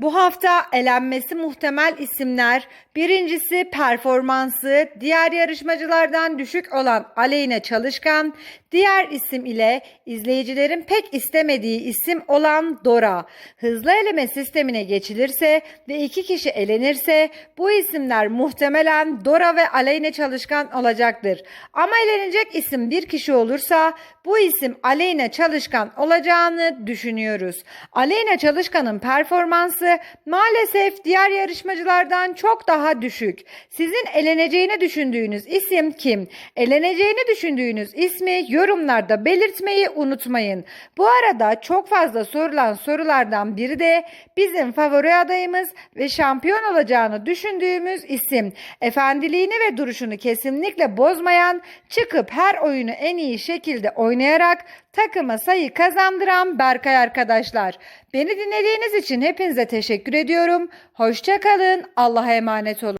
Bu hafta elenmesi muhtemel isimler birincisi performansı diğer yarışmacılardan düşük olan Aleyna Çalışkan, diğer isim ile izleyicilerin pek istemediği isim olan Dora. Hızlı eleme sistemine geçilirse ve iki kişi elenirse bu isimler muhtemelen Dora ve Aleyna Çalışkan olacaktır. Ama elenecek isim bir kişi olursa bu isim Aleyna Çalışkan olacağını düşünüyoruz. Aleyna Çalışkan'ın performansı maalesef diğer yarışmacılardan çok daha düşük. Sizin eleneceğini düşündüğünüz isim kim? Eleneceğini düşündüğünüz ismi yorumlarda belirtmeyi unutmayın. Bu arada çok fazla sorulan sorulardan biri de bizim favori adayımız ve şampiyon olacağını düşündüğümüz isim. Efendiliğini ve duruşunu kesinlikle bozmayan, çıkıp her oyunu en iyi şekilde oynayarak takıma sayı kazandıran Berkay arkadaşlar. Beni dinlediğiniz için hepinize teşekkür ediyorum. Hoşçakalın. Allah'a emanet olun.